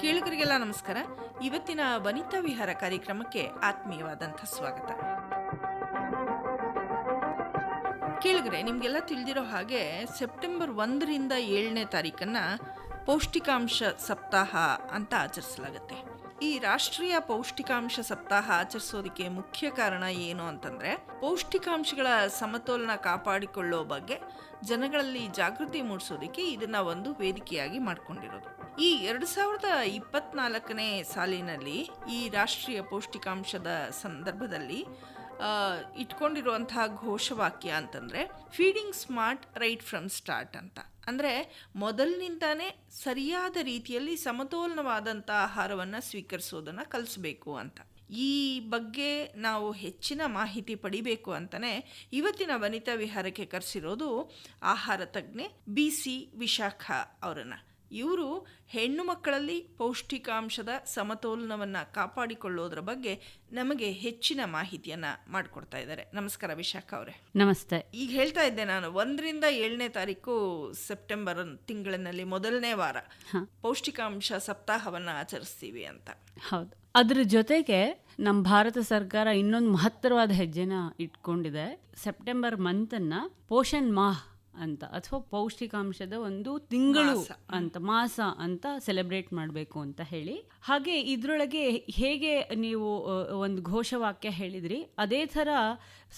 ಕೇಳುಗರಿಗೆಲ್ಲ ನಮಸ್ಕಾರ. ಇವತ್ತಿನ ವನಿತಾ ವಿಹಾರ ಕಾರ್ಯಕ್ರಮಕ್ಕೆ ಆತ್ಮೀಯವಾದಂಥ ಸ್ವಾಗತ. ಕೇಳುಗರೆ, ನಿಮಗೆಲ್ಲ ತಿಳಿದಿರೋ ಹಾಗೆ ಸೆಪ್ಟೆಂಬರ್ ಒಂದರಿಂದ ಏಳನೇ ತಾರೀಕನ್ನು ಪೌಷ್ಟಿಕಾಂಶ ಸಪ್ತಾಹ ಅಂತ ಆಚರಿಸಲಾಗುತ್ತೆ. ಈ ರಾಷ್ಟ್ರೀಯ ಪೌಷ್ಟಿಕಾಂಶ ಸಪ್ತಾಹ ಆಚರಿಸೋದಕ್ಕೆ ಮುಖ್ಯ ಕಾರಣ ಏನು ಅಂತಂದರೆ, ಪೌಷ್ಟಿಕಾಂಶಗಳ ಸಮತೋಲನ ಕಾಪಾಡಿಕೊಳ್ಳೋ ಬಗ್ಗೆ ಜನಗಳಲ್ಲಿ ಜಾಗೃತಿ ಮೂಡಿಸೋದಕ್ಕೆ ಇದನ್ನು ಒಂದು ವೇದಿಕೆಯಾಗಿ ಮಾಡಿಕೊಂಡಿರೋದು. ಈ ಎರಡು ಸಾವಿರದ ಇಪ್ಪತ್ನಾಲ್ಕನೇ ಸಾಲಿನಲ್ಲಿ ಈ ರಾಷ್ಟ್ರೀಯ ಪೌಷ್ಟಿಕಾಂಶದ ಸಂದರ್ಭದಲ್ಲಿ ಇಟ್ಕೊಂಡಿರುವಂತಹ ಘೋಷವಾಕ್ಯ ಅಂತಂದರೆ feeding smart right from start ಅಂತ. ಅಂದರೆ ಮೊದಲಿನಿಂದಾನೇ ಸರಿಯಾದ ರೀತಿಯಲ್ಲಿ ಸಮತೋಲನವಾದಂಥ ಆಹಾರವನ್ನು ಸ್ವೀಕರಿಸೋದನ್ನು ಕಲಿಸ್ಬೇಕು ಅಂತ. ಈ ಬಗ್ಗೆ ನಾವು ಹೆಚ್ಚಿನ ಮಾಹಿತಿ ಪಡಿಬೇಕು ಅಂತಲೇ ಇವತ್ತಿನ ವನಿತಾ ವಿಹಾರಕ್ಕೆ ಕರೆಸಿರೋದು ಆಹಾರ ತಜ್ಞೆ ಬಿ ಸಿ ವಿಶಾಖ ಅವರನ್ನು. ಇವರು ಹೆಣ್ಣು ಮಕ್ಕಳಲ್ಲಿ ಪೌಷ್ಟಿಕಾಂಶದ ಸಮತೋಲನವನ್ನು ಕಾಪಾಡಿಕೊಳ್ಳೋದ್ರ ಬಗ್ಗೆ ನಮಗೆ ಹೆಚ್ಚಿನ ಮಾಹಿತಿಯನ್ನು ಮಾಡಿಕೊಡ್ತಾ ಇದ್ದಾರೆ. ನಮಸ್ಕಾರ ವಿಶಾಖ ಅವರೇ. ನಮಸ್ತೆ. ಈಗ ಹೇಳ್ತಾ ಇದ್ದೆ ನಾನು ಒಂದರಿಂದ ಏಳನೇ ತಾರೀಕು ಸೆಪ್ಟೆಂಬರ್ ತಿಂಗಳಿನಲ್ಲಿ ಮೊದಲನೇ ವಾರ ಪೌಷ್ಟಿಕಾಂಶ ಸಪ್ತಾಹವನ್ನು ಆಚರಿಸ್ತೀವಿ ಅಂತ. ಹೌದು. ಅದ್ರ ಜೊತೆಗೆ ನಮ್ಮ ಭಾರತ ಸರ್ಕಾರ ಇನ್ನೊಂದು ಮಹತ್ತರವಾದ ಹೆಜ್ಜೆನ ಇಟ್ಕೊಂಡಿದೆ. ಸೆಪ್ಟೆಂಬರ್ ಮಂತನ್ನು ಪೋಷಣ್ ಮಾಹ್ ಅಂತ ಅಥವಾ ಪೌಷ್ಟಿಕಾಂಶದ ಒಂದು ತಿಂಗಳು ಅಂತ ಮಾಸ ಅಂತ ಸೆಲೆಬ್ರೇಟ್ ಮಾಡಬೇಕು ಅಂತ ಹೇಳಿ. ಹಾಗೆ ಇದರೊಳಗೆ ಹೇಗೆ ನೀವು ಒಂದು ಘೋಷವಾಕ್ಯ ಹೇಳಿದ್ರಿ ಅದೇ ಥರ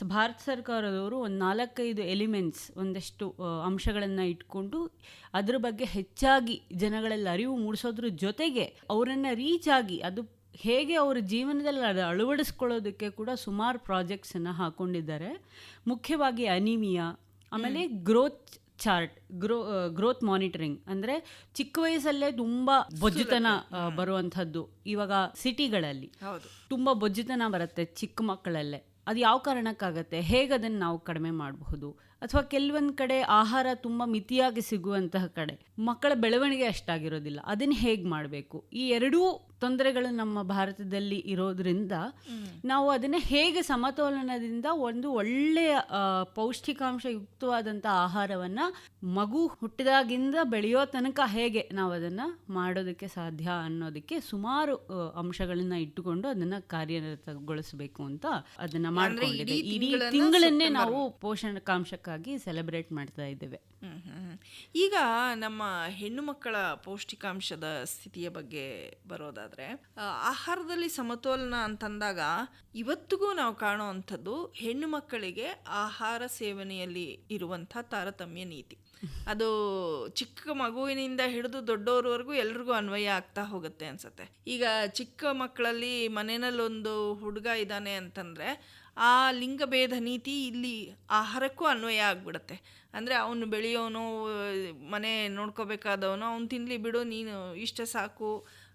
ಭಾರತ ಸರ್ಕಾರದವರು ಒಂದು ನಾಲ್ಕೈದು ಎಲಿಮೆಂಟ್ಸ್ ಒಂದಷ್ಟು ಅಂಶಗಳನ್ನು ಇಟ್ಕೊಂಡು ಅದ್ರ ಬಗ್ಗೆ ಹೆಚ್ಚಾಗಿ ಜನಗಳಲ್ಲಿ ಅರಿವು ಮೂಡಿಸೋದ್ರ ಜೊತೆಗೆ ಅವರನ್ನು ರೀಚ್ ಆಗಿ ಅದು ಹೇಗೆ ಅವರ ಜೀವನದಲ್ಲಿ ಅದು ಅಳವಡಿಸ್ಕೊಳ್ಳೋದಕ್ಕೆ ಕೂಡ ಸುಮಾರು ಪ್ರಾಜೆಕ್ಟ್ಸನ್ನು ಹಾಕೊಂಡಿದ್ದಾರೆ. ಮುಖ್ಯವಾಗಿ ಅನಿಮಿಯಾ ಆಮೇಲೆ growth chart grow growth monitoring ಅಂದರೆ ಚಿಕ್ಕ ವಯಸ್ಸಲ್ಲೇ ತುಂಬ ಬೊಜ್ಜುತನ ಬರುವಂಥದ್ದು. ಇವಾಗ ಸಿಟಿಗಳಲ್ಲಿ ತುಂಬ ಬೊಜ್ಜುತನ ಬರುತ್ತೆ ಚಿಕ್ಕ ಮಕ್ಕಳಲ್ಲೇ. ಅದು ಯಾವ ಕಾರಣಕ್ಕಾಗತ್ತೆ? ಹೇಗೆ ಅದನ್ನು ನಾವು ಕಡಿಮೆ ಮಾಡಬಹುದು? ಅಥವಾ ಕೆಲವೊಂದು ಕಡೆ ಆಹಾರ ತುಂಬ ಮಿತಿಯಾಗಿ ಸಿಗುವಂತಹ ಕಡೆ ಮಕ್ಕಳ ಬೆಳವಣಿಗೆ ಅಷ್ಟಾಗಿರೋದಿಲ್ಲ. ಅದನ್ನು ಹೇಗೆ ಮಾಡಬೇಕು? ಈ ಎರಡೂ ತೊಂದರೆಗಳು ನಮ್ಮ ಭಾರತದಲ್ಲಿ ಇರೋದ್ರಿಂದ ನಾವು ಅದನ್ನು ಹೇಗೆ ಸಮತೋಲನದಿಂದ ಒಂದು ಒಳ್ಳೆಯ ಪೌಷ್ಟಿಕಾಂಶಯುಕ್ತವಾದಂಥ ಆಹಾರವನ್ನು ಮಗು ಹುಟ್ಟಿದಾಗಿಂದ ಬೆಳೆಯೋ ತನಕ ಹೇಗೆ ನಾವು ಅದನ್ನು ಮಾಡೋದಕ್ಕೆ ಸಾಧ್ಯ ಅನ್ನೋದಕ್ಕೆ ಸುಮಾರು ಅಂಶಗಳನ್ನು ಇಟ್ಟುಕೊಂಡು ಅದನ್ನ ಕಾರ್ಯರತಗೊಳಿಸಬೇಕು ಅಂತ ಅದನ್ನ ಮಾಡ್ಕೊಂಡಿದೆ. ಇಡೀ ತಿಂಗಳನ್ನೇ ನಾವು ಪೋಷಣಕಾಂಶಕ್ಕಾಗಿ ಸೆಲೆಬ್ರೇಟ್ ಮಾಡ್ತಾ ಇದ್ದೇವೆ. ಈಗ ನಮ್ಮ ಹೆಣ್ಣು ಮಕ್ಕಳ ಪೌಷ್ಟಿಕಾಂಶದ ಸ್ಥಿತಿಯ ಬಗ್ಗೆ ಬರೋದಾದ್ರೆ ಆ, ಆಹಾರದಲ್ಲಿ ಸಮತೋಲನ ಅಂತಂದಾಗ ಇವತ್ತಿಗೂ ನಾವು ಕಾಣುವಂಥದ್ದು ಹೆಣ್ಣು ಮಕ್ಕಳಿಗೆ ಆಹಾರ ಸೇವನೆಯಲ್ಲಿ ಇರುವಂಥ ತಾರತಮ್ಯ ನೀತಿ. ಅದು ಚಿಕ್ಕ ಮಗುವಿನಿಂದ ಹಿಡಿದು ದೊಡ್ಡವರವರೆಗೂ ಎಲ್ರಿಗೂ ಅನ್ವಯ ಆಗ್ತಾ ಹೋಗುತ್ತೆ ಅನ್ಸುತ್ತೆ. ಈಗ ಚಿಕ್ಕ ಮಕ್ಕಳಲ್ಲಿ ಮನೆಯಲ್ಲೊಂದು ಹುಡುಗ ಇದ್ದಾನೆ ಅಂತಂದ್ರೆ ಆ ಲಿಂಗಭೇದ ನೀತಿ ಇಲ್ಲಿ ಆಹಾರಕ್ಕೂ ಅನ್ವಯ ಆಗ್ಬಿಡುತ್ತೆ. ಅಂದರೆ ಅವನು ಬೆಳೆಯೋನು ಮನೆ ನೋಡ್ಕೋಬೇಕಾದವನು ಅವ್ನು ತಿನ್ನಲಿ ಬಿಡು ನೀನು ಇಷ್ಟ ಸಾಕು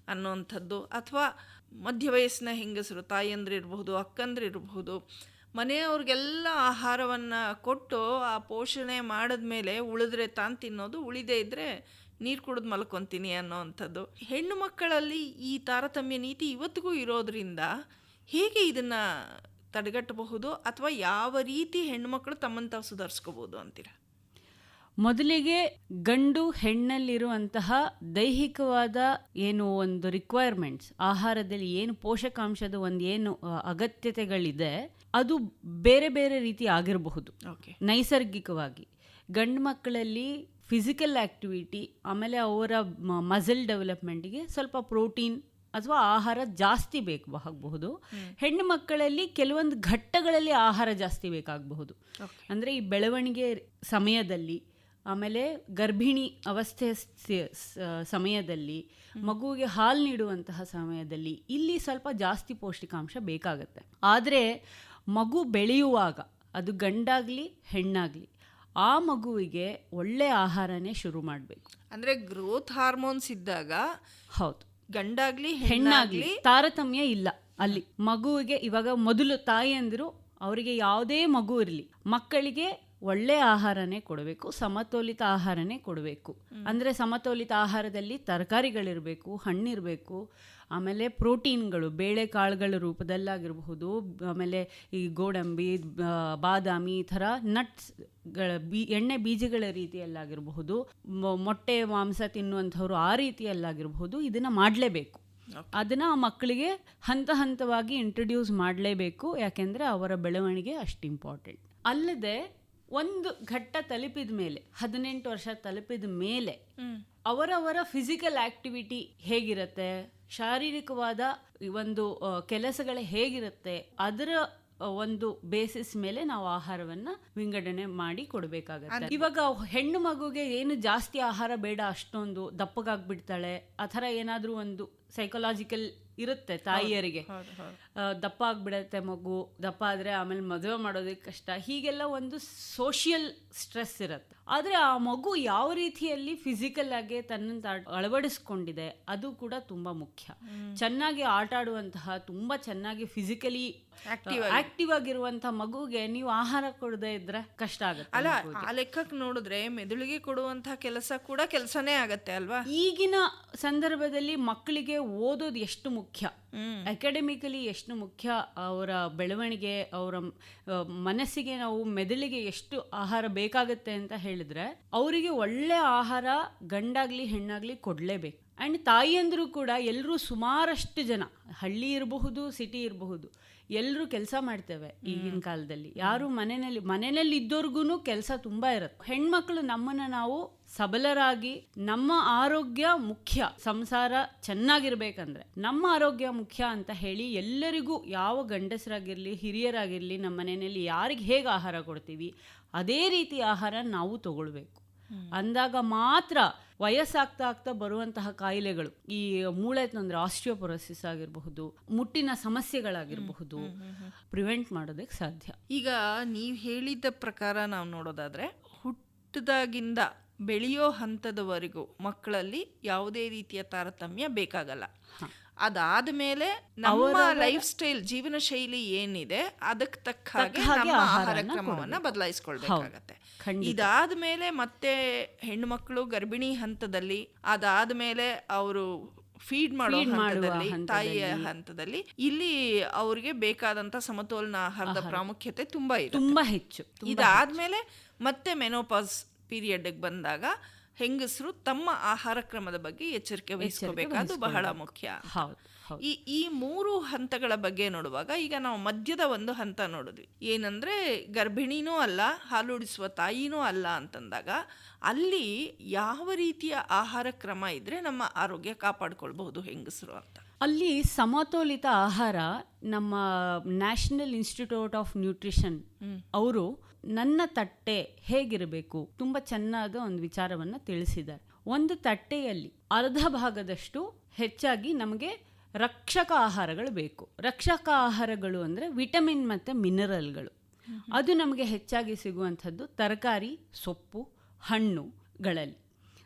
ಅನ್ನೋವಂಥದ್ದು. ಅಥವಾ ಮಧ್ಯ ವಯಸ್ಸಿನ ಹೆಂಗಸರು ತಾಯಂದ್ರಿರ್ಬಹುದು ಅಕ್ಕಂದ್ರಿರ್ಬಹುದು ಮನೆಯವ್ರಿಗೆಲ್ಲ ಆಹಾರವನ್ನು ಕೊಟ್ಟು ಆ ಪೋಷಣೆ ಮಾಡಿದ ಮೇಲೆ ಉಳಿದ್ರೆ ತಾನು ತಿನ್ನೋದು, ಉಳಿದೇ ಇದ್ದರೆ ನೀರು ಕುಡಿದು ಮಲ್ಕೊತೀನಿ ಅನ್ನೋವಂಥದ್ದು. ಹೆಣ್ಣು ಮಕ್ಕಳಲ್ಲಿ ಈ ತಾರತಮ್ಯ ನೀತಿ ಇವತ್ತಿಗೂ ಇರೋದ್ರಿಂದ ಹೇಗೆ ಇದನ್ನು ತಡೆಗಟ್ಟಬಹುದು? ಅಥವಾ ಯಾವ ರೀತಿ ಹೆಣ್ಣುಮಕ್ಕಳು ತಮ್ಮನ್ನು ತಾವು ಸುಧಾರಿಸ್ಕೋಬೋದು ಅಂತೀರ? ಮೊದಲಿಗೆ ಗಂಡು ಹೆಣ್ಣಲ್ಲಿರುವಂತಹ ದೈಹಿಕವಾದ ಏನು ಒಂದು ರಿಕ್ವೈರ್ಮೆಂಟ್ಸ್ ಆಹಾರದಲ್ಲಿ ಏನು ಪೋಷಕಾಂಶದ ಒಂದು ಏನು ಅಗತ್ಯತೆಗಳಿದೆ ಅದು ಬೇರೆ ಬೇರೆ ರೀತಿ ಆಗಿರಬಹುದು. ನೈಸರ್ಗಿಕವಾಗಿ. ಗಂಡು ಮಕ್ಕಳಲ್ಲಿ ಫಿಸಿಕಲ್ ಆಕ್ಟಿವಿಟಿ ಆಮೇಲೆ ಅವರ ಮಸಲ್ ಡೆವಲಪ್ಮೆಂಟ್ಗೆ ಸ್ವಲ್ಪ ಪ್ರೋಟೀನ್ ಅಥವಾ ಆಹಾರ ಜಾಸ್ತಿ ಬೇಕು ಆಗಬಹುದು. ಹೆಣ್ಣು ಮಕ್ಕಳಲ್ಲಿ ಕೆಲವೊಂದು ಘಟ್ಟಗಳಲ್ಲಿ ಆಹಾರ ಜಾಸ್ತಿ ಬೇಕಾಗಬಹುದು. ಅಂದರೆ ಈ ಬೆಳವಣಿಗೆ ಸಮಯದಲ್ಲಿ ಆಮೇಲೆ ಗರ್ಭಿಣಿ ಅವಸ್ಥೆ ಸಮಯದಲ್ಲಿ ಮಗುವಿಗೆ ಹಾಲು ನೀಡುವಂತಹ ಸಮಯದಲ್ಲಿ ಇಲ್ಲಿ ಸ್ವಲ್ಪ ಜಾಸ್ತಿ ಪೌಷ್ಟಿಕಾಂಶ ಬೇಕಾಗತ್ತೆ. ಆದರೆ ಮಗು ಬೆಳೆಯುವಾಗ ಅದು ಗಂಡಾಗಲಿ ಹೆಣ್ಣಾಗಲಿ ಆ ಮಗುವಿಗೆ ಒಳ್ಳೆ ಆಹಾರನೇ ಶುರು ಮಾಡಬೇಕು. ಅಂದರೆ ಗ್ರೋತ್ ಹಾರ್ಮೋನ್ಸ್ ಇದ್ದಾಗ ಹೌದು. ಗಂಡಾಗ್ಲಿ ಹೆಣ್ಣಾಗ್ಲಿ ಹೆಣ್ಣಾಗ್ಲಿ ತಾರತಮ್ಯ ಇಲ್ಲ ಅಲ್ಲಿ. ಮಗುವಿಗೆ ಇವಾಗ ಮೊದಲು ತಾಯಿ ಅಂದರು ಅವರಿಗೆ ಯಾವುದೇ ಮಗು ಇರಲಿ ಮಕ್ಕಳಿಗೆ ಒಳ್ಳೆ ಆಹಾರನೇ ಕೊಡಬೇಕು ಸಮತೋಲಿತ ಆಹಾರನೇ ಕೊಡಬೇಕು. ಅಂದರೆ ಸಮತೋಲಿತ ಆಹಾರದಲ್ಲಿ ತರಕಾರಿಗಳಿರಬೇಕು ಹಣ್ಣಿರಬೇಕು ಆಮೇಲೆ ಪ್ರೋಟೀನ್ಗಳು ಬೇಳೆಕಾಳುಗಳ ರೂಪದಲ್ಲಾಗಿರಬಹುದು ಆಮೇಲೆ ಈ ಗೋಡಂಬಿ ಬಾದಾಮಿ ಈ ಥರ ನಟ್ಸ್ಗಳ ಬೀ ಎಣ್ಣೆ ಬೀಜಗಳ ರೀತಿಯಲ್ಲಾಗಿರಬಹುದು ಮೊ- ಮೊಟ್ಟೆ ಮಾಂಸ ತಿನ್ನುವಂಥವ್ರು ಆ ರೀತಿಯಲ್ಲಾಗಿರಬಹುದು ಇದನ್ನು ಮಾಡಲೇಬೇಕು. ಅದನ್ನು ಆ ಮಕ್ಕಳಿಗೆ ಹಂತ ಹಂತವಾಗಿ ಇಂಟ್ರೊಡ್ಯೂಸ್ ಮಾಡಲೇಬೇಕು ಯಾಕೆಂದರೆ ಅವರ ಬೆಳವಣಿಗೆ ಅಷ್ಟು ಇಂಪಾರ್ಟೆಂಟ್ ಅಲ್ಲದೆ ಒಂದು ಘಟ್ಟ ತಲುಪಿದ ಮೇಲೆ ಹದಿನೆಂಟು ವರ್ಷ ತಲುಪಿದ ಮೇಲೆ ಅವರವರ ಫಿಸಿಕಲ್ ಆಕ್ಟಿವಿಟಿ ಹೇಗಿರುತ್ತೆ? ಶಾರೀರಿಕವಾದ ಒಂದು ಕೆಲಸಗಳು ಹೇಗಿರುತ್ತೆ? ಅದರ ಒಂದು ಬೇಸಿಸ್ ಮೇಲೆ ನಾವು ಆಹಾರವನ್ನ ವಿಂಗಡಣೆ ಮಾಡಿ ಕೊಡಬೇಕಾಗುತ್ತೆ. ಇವಾಗ ಹೆಣ್ಣು ಮಗುಗೆ ಏನು ಜಾಸ್ತಿ ಆಹಾರ ಬೇಡ ಅಷ್ಟೊಂದು ದಪ್ಪಗಾಗ್ಬಿಡ್ತಾಳೆ ಆ ಥರ ಏನಾದರೂ ಒಂದು ಸೈಕಲಾಜಿಕಲ್ ಇರುತ್ತೆ ತಾಯಿಯರಿಗೆ. ದಪ್ಪ ಆಗ್ಬಿಡತ್ತೆ ಮಗು ದಪ್ಪ ಆದರೆ ಆಮೇಲೆ ಮದುವೆ ಮಾಡೋದಕ್ಕೆ ಕಷ್ಟ. ಹೀಗೆಲ್ಲ ಒಂದು ಸೋಷಿಯಲ್ ಸ್ಟ್ರೆಸ್ ಇರುತ್ತೆ. ಆದರೆ ಆ ಮಗು ಯಾವ ರೀತಿಯಲ್ಲಿ ಫಿಸಿಕಲ್ ಆಗಿ ತನ್ನ ಅಳವಡಿಸ್ಕೊಂಡಿದೆ ಅದು ಕೂಡ ತುಂಬ ಮುಖ್ಯ. ಚೆನ್ನಾಗಿ ಆಟ ಆಡುವಂತಹ ತುಂಬ ಚೆನ್ನಾಗಿ ಫಿಸಿಕಲಿ ಆಕ್ಟಿವ್ ಆಗಿರುವಂತಹ ಮಗುಗೆ ನೀವು ಆಹಾರ ಕೊಡದೆ ಇದ್ರೆ ಕಷ್ಟ ಆಗುತ್ತೆ ಅಲ್ಲ ಆ ಲೆಕ್ಕಕ್ಕೆ ನೋಡಿದ್ರೆ ಮೆದುಳಿಗೆ ಕೊಡುವಂತಹ ಕೆಲಸ ಕೂಡ ಕೆಲಸನೇ ಆಗತ್ತೆ ಅಲ್ವಾ? ಈಗಿನ ಸಂದರ್ಭದಲ್ಲಿ ಮಕ್ಕಳಿಗೆ ಓದೋದು ಎಷ್ಟು ಮುಖ್ಯ? ಹ್ಮ್. ಅಕಾಡೆಮಿಕಲಿ ಎಷ್ಟು ಮುಖ್ಯ ಅವರ ಬೆಳವಣಿಗೆ ಅವರ ಮನಸ್ಸಿಗೆ ನಾವು ಮೆದುಳಿಗೆ ಎಷ್ಟು ಆಹಾರ ಬೇಕಾಗುತ್ತೆ ಅಂತ ಹೇಳಿದ್ರೆ ಅವರಿಗೆ ಒಳ್ಳೆ ಆಹಾರ ಗಂಡಾಗ್ಲಿ ಹೆಣ್ಣಾಗ್ಲಿ ಕೊಡಲೇಬೇಕು. ಆ್ಯಂಡ್ ತಾಯಿಯಂದ್ರು ಕೂಡ ಎಲ್ಲರೂ ಸುಮಾರಷ್ಟು ಜನ ಹಳ್ಳಿ ಇರಬಹುದು ಸಿಟಿ ಇರಬಹುದು ಎಲ್ಲರೂ ಕೆಲಸ ಮಾಡ್ತೇವೆ ಈಗಿನ ಕಾಲದಲ್ಲಿ. ಯಾರು ಮನೆಯಲ್ಲಿ ಮನೆಯಲ್ಲಿ ಇದ್ದವ್ರಿಗೂ ಕೆಲಸ ತುಂಬಾ ಇರುತ್ತೆ. ಹೆಣ್ಮಕ್ಳು ನಮ್ಮನ್ನ ನಾವು ಸಬಲರಾಗಿ ನಮ್ಮ ಆರೋಗ್ಯ ಮುಖ್ಯ. ಸಂಸಾರ ಚೆನ್ನಾಗಿರ್ಬೇಕಂದ್ರೆ ನಮ್ಮ ಆರೋಗ್ಯ ಮುಖ್ಯ ಅಂತ ಹೇಳಿ ಎಲ್ಲರಿಗೂ ಯಾವ ಗಂಡಸರಾಗಿರಲಿ ಹಿರಿಯರಾಗಿರಲಿ ನಮ್ಮ ಮನೆಯಲ್ಲಿ ಯಾರಿಗೆ ಹೇಗೆ ಆಹಾರ ಕೊಡ್ತೀವಿ ಅದೇ ರೀತಿ ಆಹಾರ ನಾವು ತಗೊಳ್ಬೇಕು. ಅಂದಾಗ ಮಾತ್ರ ವಯಸ್ಸಾಗ್ತಾ ಆಗ್ತಾ ಬರುವಂತಹ ಕಾಯಿಲೆಗಳು ಈ ಮೂಳೆ ತೊಂದರೆ ಆಸ್ಟಿಯೋಪೊರೋಸಿಸ್ ಆಗಿರಬಹುದು ಮುಟ್ಟಿನ ಸಮಸ್ಯೆಗಳಾಗಿರಬಹುದು ಪ್ರಿವೆಂಟ್ ಮಾಡೋದಕ್ಕೆ ಸಾಧ್ಯ. ಈಗ ನೀವು ಹೇಳಿದ ಪ್ರಕಾರ ನಾವು ನೋಡೋದಾದ್ರೆ ಹುಟ್ಟಿದಾಗಿಂದ ಬೆಳೆಯೋ ಹಂತದವರೆಗೂ ಮಕ್ಕಳಲ್ಲಿ ಯಾವುದೇ ರೀತಿಯ ತಾರತಮ್ಯ ಬೇಕಾಗಲ್ಲ. ಅದಾದ ಮೇಲೆ ನಮ್ಮ ಲೈಫ್ ಸ್ಟೈಲ್ ಜೀವನ ಶೈಲಿ ಏನಿದೆ ಅದಕ್ಕೆ ತಕ್ಕ ಹಾಗೆ ನಮ್ಮ ಆಹಾರ ಕ್ರಮವನ್ನು ಬದಲಾಯಿಸ್ಕೊಳ್ಬೇಕಾಗತ್ತೆ. ಇದಾದ ಮೇಲೆ ಮತ್ತೆ ಹೆಣ್ಣು ಮಕ್ಕಳು ಗರ್ಭಿಣಿ ಹಂತದಲ್ಲಿ ಅದಾದ ಮೇಲೆ ಅವರು ಫೀಡ್ ಮಾಡೋ ಹಂತದಲ್ಲಿ ಹಂತದಲ್ಲಿ. ತಾಯಿಯ ಹಂತದಲ್ಲಿ. ಇಲ್ಲಿ ಅವ್ರಿಗೆ ಬೇಕಾದಂತ ಸಮತೋಲನ ಆಹಾರದ ಪ್ರಾಮುಖ್ಯತೆ ತುಂಬಾ ಇದೆ. ತುಂಬಾ ಹೆಚ್ಚು ಇದಾದ್ಮೇಲೆ ಮತ್ತೆ ಮೆನೋಪಾಸ್ ಪೀರಿಯಡ್ ಬಂದಾಗ ಹೆಂಗಸರು ತಮ್ಮ ಆಹಾರ ಕ್ರಮದ ಬಗ್ಗೆ ಎಚ್ಚರಿಕೆ ವಹಿಸ್ಕೋಬೇಕಾದ್ದು ಬಹಳ ಮುಖ್ಯ. ಈ ಈ ಮೂರು ಹಂತಗಳ ಬಗ್ಗೆ ನೋಡುವಾಗ ಈಗ ನಾವು ಮಧ್ಯದ ಒಂದು ಹಂತ ನೋಡಿದ್ವಿ. ಏನಂದ್ರೆ ಗರ್ಭಿಣಿನೂ ಅಲ್ಲ ಹಾಲುಡಿಸುವ ತಾಯಿನೂ ಅಲ್ಲ ಅಂತಂದಾಗ ಅಲ್ಲಿ ಯಾವ ರೀತಿಯ ಆಹಾರ ಕ್ರಮ ಇದ್ರೆ ನಮ್ಮ ಆರೋಗ್ಯ ಕಾಪಾಡ್ಕೊಳ್ಬಹುದು ಹೆಂಗಸರು ಅಂತ. ಅಲ್ಲಿ ಸಮತೋಲಿತ ಆಹಾರ ನಮ್ಮ ನ್ಯಾಷನಲ್ ಇನ್ಸ್ಟಿಟ್ಯೂಟ್ ಆಫ್ ನ್ಯೂಟ್ರಿಷನ್ ಅವರು ನನ್ನ ತಟ್ಟೆ ಹೇಗಿರಬೇಕು? ತುಂಬ ಚೆನ್ನಾದ ಒಂದು ವಿಚಾರವನ್ನು ತಿಳಿಸಿದ್ದಾರೆ. ಒಂದು ತಟ್ಟೆಯಲ್ಲಿ ಅರ್ಧ ಭಾಗದಷ್ಟು ಹೆಚ್ಚಾಗಿ ನಮಗೆ ರಕ್ಷಕ ಆಹಾರಗಳು ಬೇಕು. ರಕ್ಷಕ ಆಹಾರಗಳು ಅಂದರೆ ವಿಟಮಿನ್ ಮತ್ತು ಮಿನರಲ್ಗಳು. ಅದು ನಮಗೆ ಹೆಚ್ಚಾಗಿ ಸಿಗುವಂಥದ್ದು ತರಕಾರಿ ಸೊಪ್ಪು ಹಣ್ಣುಗಳಲ್ಲಿ.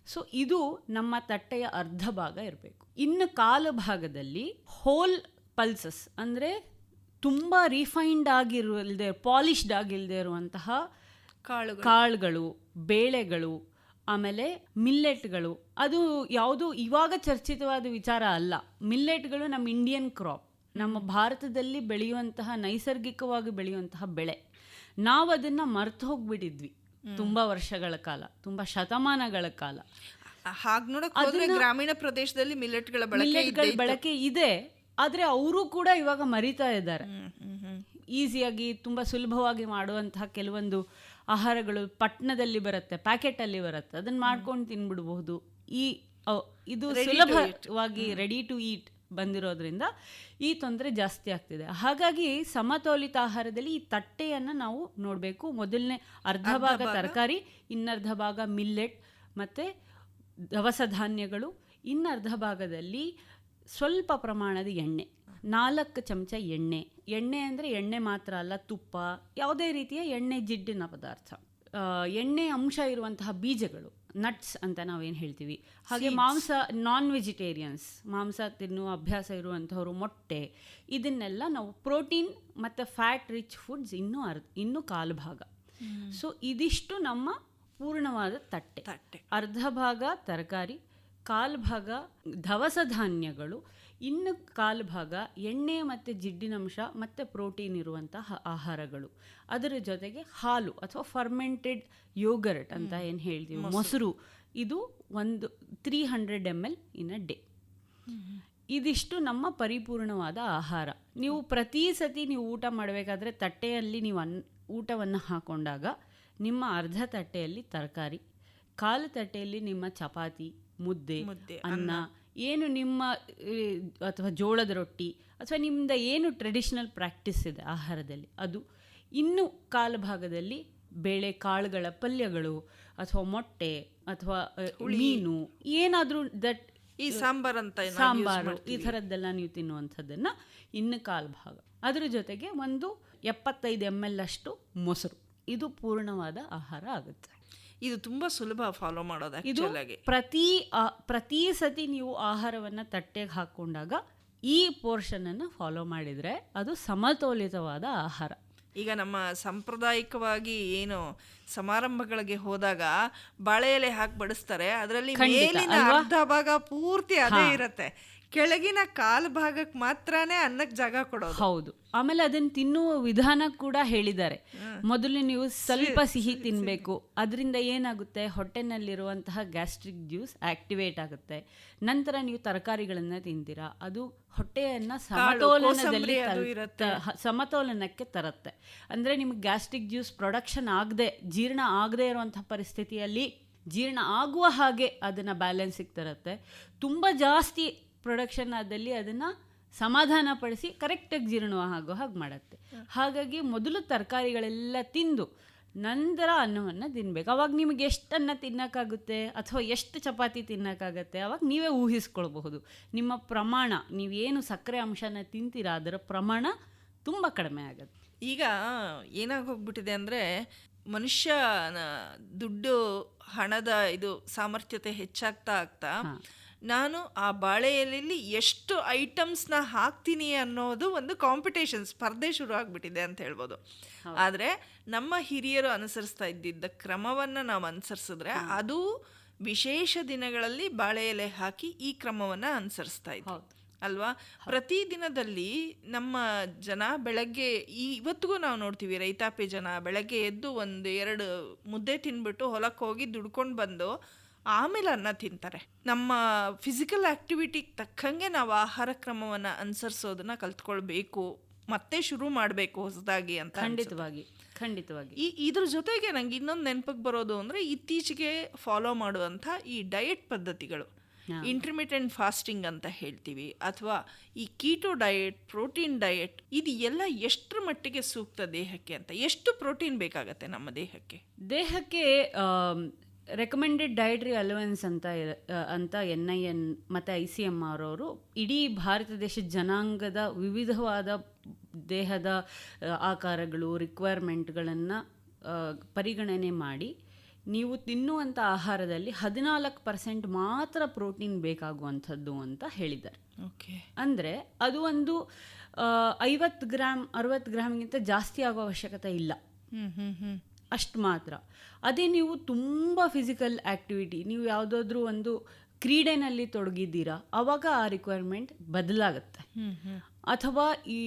ಸೊ ಇದು ನಮ್ಮ ತಟ್ಟೆಯ ಅರ್ಧ ಭಾಗ ಇರಬೇಕು. ಇನ್ನು ಕಾಲು ಭಾಗದಲ್ಲಿ ಹೋಲ್ ಪಲ್ಸಸ್ ಅಂದರೆ ತುಂಬ ರಿಫೈನ್ಡ್ ಆಗಿರಲ್ದೆ ಪಾಲಿಶ್ಡ್ ಆಗಿಲ್ಲದೆ ಇರುವಂತಹ ಕಾಳು ಕಾಳುಗಳು ಬೇಳೆಗಳು ಆಮೇಲೆ ಮಿಲ್ಲೆಟ್ಗಳು ಅದು ಯಾವುದು ಇವಾಗ ಚರ್ಚಿತವಾದ ವಿಚಾರ ಅಲ್ಲ. ಮಿಲ್ಲೆಟ್ಗಳು ನಮ್ಮ ಇಂಡಿಯನ್ ಕ್ರಾಪ್ ನಮ್ಮ ಭಾರತದಲ್ಲಿ ಬೆಳೆಯುವಂತಹ ನೈಸರ್ಗಿಕವಾಗಿ ಬೆಳೆಯುವಂತಹ ಬೆಳೆ. ನಾವು ಅದನ್ನು ಮರೆತು ಹೋಗ್ಬಿಟ್ಟಿದ್ವಿ ತುಂಬ ವರ್ಷಗಳ ಕಾಲ ತುಂಬ ಶತಮಾನಗಳ ಕಾಲ. ಹಾಗೆ ನೋಡೋಕೆ ಗ್ರಾಮೀಣ ಪ್ರದೇಶದಲ್ಲಿ ಮಿಲ್ಲೆಟ್ಗಳ ಬಳಕೆ ಇದೆ. ಆದರೆ ಅವರು ಕೂಡ ಇವಾಗ ಮರಿತಾ ಇದ್ದಾರೆ. ಈಸಿಯಾಗಿ ತುಂಬ ಸುಲಭವಾಗಿ ಮಾಡುವಂತಹ ಕೆಲವೊಂದು ಆಹಾರಗಳು ಪಟ್ಟಣದಲ್ಲಿ ಬರುತ್ತೆ ಪ್ಯಾಕೆಟಲ್ಲಿ ಬರುತ್ತೆ. ಅದನ್ನು ಮಾಡ್ಕೊಂಡು ತಿನ್ಬಿಡ್ಬಹುದು. ಈ ಇದು ಸುಲಭವಾಗಿ ರೆಡಿ ಟು ಈಟ್ ಬಂದಿರೋದ್ರಿಂದ ಈ ತೊಂದರೆ ಜಾಸ್ತಿ ಆಗ್ತಿದೆ. ಹಾಗಾಗಿ ಸಮತೋಲಿತ ಆಹಾರದಲ್ಲಿ ಈ ತಟ್ಟೆಯನ್ನು ನಾವು ನೋಡಬೇಕು. ಮೊದಲನೇ ಅರ್ಧ ಭಾಗ ತರಕಾರಿ ಇನ್ನರ್ಧ ಭಾಗ ಮಿಲ್ಲೆಟ್ ಮತ್ತು ದವಸ ಧಾನ್ಯಗಳು ಇನ್ನರ್ಧ ಭಾಗದಲ್ಲಿ ಸ್ವಲ್ಪ ಪ್ರಮಾಣದ ಎಣ್ಣೆ ನಾಲ್ಕು ಚಮಚ ಎಣ್ಣೆ. ಎಣ್ಣೆ ಅಂದರೆ ಎಣ್ಣೆ ಮಾತ್ರ ಅಲ್ಲ ತುಪ್ಪ ಯಾವುದೇ ರೀತಿಯ ಎಣ್ಣೆ ಜಿಡ್ಡಿನ ಪದಾರ್ಥ. ಎಣ್ಣೆ ಅಂಶ ಇರುವಂತಹ ಬೀಜಗಳು ನಟ್ಸ್ ಅಂತ ನಾವೇನು ಹೇಳ್ತೀವಿ. ಹಾಗೆ ಮಾಂಸ ನಾನ್ ವೆಜಿಟೇರಿಯನ್ಸ್ ಮಾಂಸ ತಿನ್ನುವ ಅಭ್ಯಾಸ ಇರುವಂಥವ್ರು ಮೊಟ್ಟೆ ಇದನ್ನೆಲ್ಲ ನಾವು ಪ್ರೋಟೀನ್ ಮತ್ತು ಫ್ಯಾಟ್ ರಿಚ್ ಫುಡ್ಸ್ ಇನ್ನೂ ಅರ್ಧ ಇನ್ನೂ ಕಾಲು ಭಾಗ ಸೊ ಇದಿಷ್ಟು ನಮ್ಮ ಪೂರ್ಣವಾದ ತಟ್ಟೆ. ತಟ್ಟೆ. ಅರ್ಧ ಭಾಗ ತರಕಾರಿ ಕಾಲು ಧವಸ ದವಸ ಧಾನ್ಯಗಳು ಇನ್ನು ಕಾಲ್ಭಾಗ ಎಣ್ಣೆ ಮತ್ತು ಜಿಡ್ಡಿನಂಶ ಮತ್ತು ಪ್ರೋಟೀನ್ ಇರುವಂತಹ ಆಹಾರಗಳು. ಅದರ ಜೊತೆಗೆ ಹಾಲು ಅಥವಾ ಫರ್ಮೆಂಟೆಡ್ ಯೋಗರ್ಟ್ ಅಂತ ಏನು ಹೇಳ್ತೀವಿ? ಮೊಸರು. ಇದು ಒಂದು three hundred M L in a day ಇದಿಷ್ಟು ನಮ್ಮ ಪರಿಪೂರ್ಣವಾದ ಆಹಾರ. ನೀವು ಪ್ರತಿ ಸತಿ ನೀವು ಊಟ ಮಾಡಬೇಕಾದ್ರೆ ತಟ್ಟೆಯಲ್ಲಿ ನೀವು ಅನ್ ಊಟವನ್ನು ಹಾಕೊಂಡಾಗ ನಿಮ್ಮ ಅರ್ಧ ತಟ್ಟೆಯಲ್ಲಿ ತರಕಾರಿ ಕಾಲು ತಟ್ಟೆಯಲ್ಲಿ ನಿಮ್ಮ ಚಪಾತಿ ಮುದ್ದೆ ಅನ್ನ. ಏನು ನಿಮ್ಮ ಅಥವಾ ಜೋಳದ ರೊಟ್ಟಿ ಅಥವಾ ನಿಮ್ಮದ ಏನು ಟ್ರೆಡಿಷನಲ್ ಪ್ರಾಕ್ಟೀಸ್ ಇದೆ ಆಹಾರದಲ್ಲಿ? ಅದು ಇನ್ನು ಕಾಲಭಾಗದಲ್ಲಿ ಬೇಳೆ ಕಾಳುಗಳ ಪಲ್ಯಗಳು ಅಥವಾ ಮೊಟ್ಟೆ ಅಥವಾ ಮೀನು ಏನಾದರೂ ದಟ್ ಈ ಸಾಂಬಾರ್ ಅಂತ ಸಾಂಬಾರು ಈ. ಥರದ್ದೆಲ್ಲ ನೀವು ತಿನ್ನುವಂಥದ್ದನ್ನು ಇನ್ನು ಕಾಲು ಭಾಗ ಅದ್ರ ಜೊತೆಗೆ ಒಂದು ಎಪ್ಪತ್ತೈದು ಎಂ ಎಲ್ ಅಷ್ಟು ಮೊಸರು. ಇದು ಪೂರ್ಣವಾದ ಆಹಾರ ಆಗುತ್ತೆ. ಇದು ತುಂಬಾ ಸುಲಭ ಫಾಲೋ ಮಾಡೋದು ಇದು ಪ್ರತಿ ಪ್ರತಿ ಸತಿ ನೀವು ಆಹಾರವನ್ನ ತಟ್ಟೆಗೆ ಹಾಕೊಂಡಾಗ ಈ ಪೋರ್ಷನನ್ನು ಫಾಲೋ ಮಾಡಿದ್ರೆ ಅದು ಸಮತೋಲಿತವಾದ ಆಹಾರ. ಈಗ ನಮ್ಮ ಸಾಂಪ್ರದಾಯಿಕವಾಗಿ ಏನು ಸಮಾರಂಭಗಳಿಗೆ ಹೋದಾಗ ಬಾಳೆ ಎಲೆ ಹಾಕಿ ಬಡಿಸ್ತಾರೆ. ಅದರಲ್ಲಿ ಮೇಲಿನ ಅರ್ಧ ಭಾಗ ಪೂರ್ತಿ ಅದೇ ಇರತ್ತೆ. ಕೆಳಗಿನ ಕಾಲ್ ಭಾಗಕ್ಕೆ ಮಾತ್ರನೇ ಅನ್ನಕ್ಕೆ ಜಾಗ ಕೊಡೋದು. ಹೌದು. ಆಮೇಲೆ ಅದನ್ನ ತಿನ್ನುವ ವಿಧಾನ ಕೂಡ ಹೇಳಿದ್ದಾರೆ. ಮೊದಲು ನೀವು ಸ್ವಲ್ಪ ಸಿಹಿ ತಿನ್ನಬೇಕು ಅದರಿಂದ ಏನಾಗುತ್ತೆ? ಹೊಟ್ಟೆನಲ್ಲಿರುವಂತಹ ಗ್ಯಾಸ್ಟ್ರಿಕ್ ಜ್ಯೂಸ್ ಆಕ್ಟಿವೇಟ್ ಆಗುತ್ತೆ. ನಂತರ ನೀವು ತರಕಾರಿಗಳನ್ನು ತಿಂತೀರಾ? ಅದು ಹೊಟ್ಟೆಯನ್ನ ಸಮತೋಲನದಲ್ಲಿ ಸಮತೋಲನಕ್ಕೆ ತರುತ್ತೆ. ಅಂದ್ರೆ ನಿಮಗೆ ಗ್ಯಾಸ್ಟ್ರಿಕ್ ಜ್ಯೂಸ್ ಪ್ರೊಡಕ್ಷನ್ ಆಗದೆ ಜೀರ್ಣ ಆಗದೆ ಇರುವಂತಹ ಪರಿಸ್ಥಿತಿಯಲ್ಲಿ ಜೀರ್ಣ ಆಗುವ ಹಾಗೆ ಅದನ್ನ ಬ್ಯಾಲೆನ್ಸಿಗೆ ತರುತ್ತೆ. ತುಂಬಾ ಜಾಸ್ತಿ ಪ್ರೊಡಕ್ಷನ್ ಆದಲ್ಲಿ ಅದನ್ನು ಸಮಾಧಾನಪಡಿಸಿ ಕರೆಕ್ಟಾಗಿ ಜೀರ್ಣ ಆಗೋ ಹಾಗೆ ಮಾಡುತ್ತೆ. ಹಾಗಾಗಿ ಮೊದಲು ತರಕಾರಿಗಳೆಲ್ಲ ತಿಂದು ನಂತರ ಅನ್ನವನ್ನು ತಿನ್ಬೇಕು. ಅವಾಗ ನಿಮಗೆ ಎಷ್ಟು ಅನ್ನ ತಿನ್ನೋಕ್ಕಾಗುತ್ತೆ? ಅಥವಾ ಎಷ್ಟು ಚಪಾತಿ ತಿನ್ನೋಕ್ಕಾಗತ್ತೆ? ಅವಾಗ ನೀವೇ ಊಹಿಸ್ಕೊಳ್ಬಹುದು. ನಿಮ್ಮ ಪ್ರಮಾಣ ನೀವೇನು ಸಕ್ಕರೆ ಅಂಶನ ತಿಂತೀರಾ ಅದರ ಪ್ರಮಾಣ ತುಂಬ ಕಡಿಮೆ ಆಗುತ್ತೆ. ಈಗ ಏನಾಗೋಗ್ಬಿಟ್ಟಿದೆ ಅಂದರೆ ಮನುಷ್ಯನ ದುಡ್ಡು ಹಣದ ಇದು ಸಾಮರ್ಥ್ಯತೆ ಹೆಚ್ಚಾಗ್ತಾ ಆಗ್ತಾ ನಾನು ಆ ಬಾಳೆ ಎಲೆಯಲ್ಲಿ ಎಷ್ಟು ಐಟಮ್ಸ್ನ ಹಾಕ್ತೀನಿ ಅನ್ನೋದು ಒಂದು ಕಾಂಪಿಟೇಷನ್ ಸ್ಪರ್ಧೆ ಶುರು ಆಗಿಬಿಟ್ಟಿದೆ ಅಂತ ಹೇಳ್ಬೋದು. ಆದರೆ ನಮ್ಮ ಹಿರಿಯರು ಅನುಸರಿಸ್ತಾ ಇದ್ದಿದ್ದ ಕ್ರಮವನ್ನು ನಾವು ಅನುಸರಿಸಿದ್ರೆ ಅದು ವಿಶೇಷ ದಿನಗಳಲ್ಲಿ ಬಾಳೆ ಎಲೆ ಹಾಕಿ ಈ ಕ್ರಮವನ್ನು ಅನುಸರಿಸ್ತಾ ಇದ್ದ. ಅಲ್ವಾ? ಪ್ರತಿ ದಿನದಲ್ಲಿ ನಮ್ಮ ಜನ ಬೆಳಗ್ಗೆ ಈ ಇವತ್ತಿಗೂ ನಾವು ನೋಡ್ತೀವಿ ರೈತಾಪಿ ಜನ ಬೆಳಗ್ಗೆ ಎದ್ದು ಒಂದು ಎರಡು ಮುದ್ದೆ ತಿನ್ಬಿಟ್ಟು ಹೊಲಕ್ಕೆ ಹೋಗಿ ದುಡ್ಕೊಂಡು ಬಂದು ಆಮೇಲೆ ಅನ್ನ ತಿಂತಾರೆ. ನಮ್ಮ ಫಿಸಿಕಲ್ ಆಕ್ಟಿವಿಟಿಗೆ ತಕ್ಕಂಗೆ ನಾವು ಆಹಾರ ಕ್ರಮವನ್ನು ಅನುಸರಿಸೋದನ್ನ ಕಲ್ತ್ಕೊಳ್ಬೇಕು. ಮತ್ತೆ ಶುರು ಮಾಡಬೇಕು ಹೊಸದಾಗಿ ಅಂತ ಖಂಡಿತವಾಗಿ ಖಂಡಿತವಾಗಿ. ಈ ಇದ್ರ ಜೊತೆಗೆ ನಂಗೆ ಇನ್ನೊಂದು ನೆನಪಿಗೆ ಬರೋದು ಅಂದರೆ ಇತ್ತೀಚೆಗೆ ಫಾಲೋ ಮಾಡುವಂಥ ಈ ಡಯಟ್ ಪದ್ಧತಿಗಳು. ಇಂಟರ್ಮಿಟೆಂಟ್ ಫಾಸ್ಟಿಂಗ್ ಅಂತ ಹೇಳ್ತೀವಿ. ಅಥವಾ ಈ ಕೀಟೋ ಡಯಟ್ ಪ್ರೋಟೀನ್ ಡಯಟ್ ಇದು ಎಲ್ಲ ಎಷ್ಟರ ಮಟ್ಟಿಗೆ ಸೂಕ್ತ ದೇಹಕ್ಕೆ ಅಂತ? ಎಷ್ಟು ಪ್ರೋಟೀನ್ ಬೇಕಾಗತ್ತೆ ನಮ್ಮ ದೇಹಕ್ಕೆ? ದೇಹಕ್ಕೆ ರೆಕಮೆಂಡೆಡ್ ಡಯಟ್ರಿ ಅಲವೆನ್ಸ್ ಅಂತ ಅಂತ ಎನ್ ಐ ಎನ್ ಮತ್ತು ಐ ಸಿ ಎಂ ಆರ್ ಅವರು ಇಡೀ ಭಾರತ ದೇಶದ ಜನಾಂಗದ ವಿವಿಧವಾದ ದೇಹದ ಆಕಾರಗಳು ರಿಕ್ವೈರ್ಮೆಂಟ್ಗಳನ್ನು ಪರಿಗಣನೆ ಮಾಡಿ ನೀವು ತಿನ್ನುವಂಥ ಆಹಾರದಲ್ಲಿ ಹದಿನಾಲ್ಕು ಪರ್ಸೆಂಟ್ ಮಾತ್ರ ಪ್ರೋಟೀನ್ ಬೇಕಾಗುವಂಥದ್ದು ಅಂತ ಹೇಳಿದ್ದಾರೆ. ಓಕೆ. ಅಂದರೆ ಅದು ಒಂದು ಐವತ್ತು ಗ್ರಾಮ್ ಅರವತ್ತು ಗ್ರಾಮ್ಗಿಂತ ಜಾಸ್ತಿ ಆಗೋ ಅವಶ್ಯಕತೆ ಇಲ್ಲ. ಹ್ಞೂ ಹ್ಞೂ ಹ್ಞೂ ಅಷ್ಟು ಮಾತ್ರ. ಅದೇ ನೀವು ತುಂಬ ಫಿಸಿಕಲ್ ಆ್ಯಕ್ಟಿವಿಟಿ ನೀವು ಯಾವುದಾದ್ರೂ ಒಂದು ಕ್ರೀಡೆನಲ್ಲಿ ತೊಡಗಿದ್ದೀರಾ ಆವಾಗ ಆ ರಿಕ್ವೈರ್ಮೆಂಟ್ ಬದಲಾಗುತ್ತೆ. ಅಥವಾ ಈ